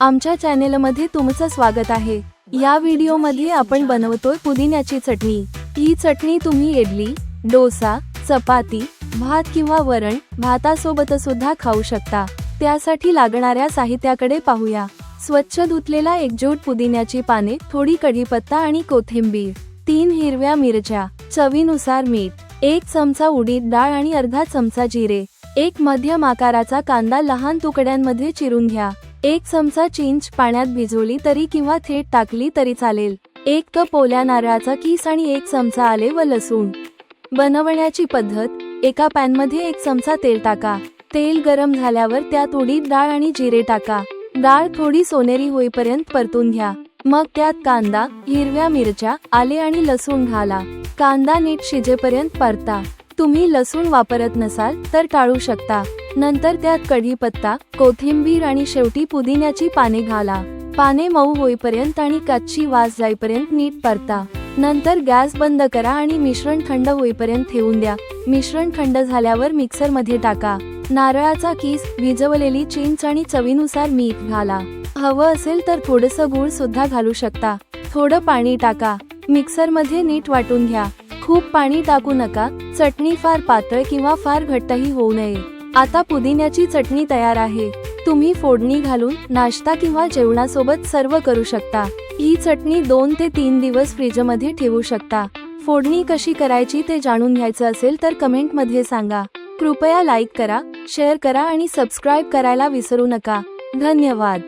आमच्या चॅनेलमध्ये तुमचं स्वागत आहे. या व्हिडिओमध्ये आपण बनवतोय पुदिन्याची चटणी. ही चटणी तुम्ही इडली डोसा चपाती भात किंवा वरण भातासोबत सुद्धा खाऊ शकता. त्यासाठी लागणाऱ्या साहित्याकडे पाहूया. स्वच्छ धुतलेला एकजूट पुदिन्याची पाने थोडी कढीपत्ता आणि कोथिंबीर तीन हिरव्या मिरच्या चवीनुसार मीठ एक चमचा उडीद डाळ आणि अर्धा चमचा जिरे एक मध्यम आकाराचा कांदा लहान तुकड्यांमध्ये चिरून घ्या. एक चमचा चिंच पाण्यात भिजवली तरी किंवा थेट टाकली तरी चालेल. एक कप ओल्या नारळाचा किस आणि एक चमचा आले व लसूण. बनवण्याची पद्धत एका पॅनमध्ये एक चमचा तेल टाका. तेल गरम झाल्यावर त्यात उडीद डाळ आणि जिरे टाका. डाळ थोडी सोनेरी होईपर्यंत परतून घ्या. मग त्यात कांदा हिरव्या मिरच्या आले आणि लसूण घाला. कांदा नीट शिजेपर्यंत परता. तुम्ही लसूण वापरत नसाल तर टाळू शकता. नंतर त्यात कढीपत्ता कोथिंबीर आणि शेवटी पुदिन्याची पाने घाला. पाने मऊ होईपर्यंत आणि कच्ची वास जाईपर्यंत नीट परता. नंतर गॅस बंद करा आणि मिश्रण थंड होईपर्यंत ठेवून द्या. मिश्रण थंड झाल्यावर मिक्सरमध्ये टाका. नारळाचा किस भिजवलेली चिंच आणि चवीनुसार मीठ घाला. हवं असेल तर थोडस गुळ सुद्धा घालू शकता. थोडं पाणी टाका. मिक्सरमध्ये नीट वाटून घ्या. खूप पाणी टाकू नका चटणी फार पातळ किंवा फार घट्टही होऊ नये. आता पुदिन्याची चटणी तयार आहे. तुम्ही फोडणी घालून नाश्ता किंवा जेवणासोबत सर्व करू शकता. ही चटणी दोन ते तीन दिवस फ्रीजमध्ये ठेवू शकता. फोडणी कशी करायची ते जाणून घ्यायचं असेल तर कमेंटमध्ये सांगा. कृपया लाईक करा शेअर करा आणि सबस्क्राईब करायला विसरू नका. धन्यवाद.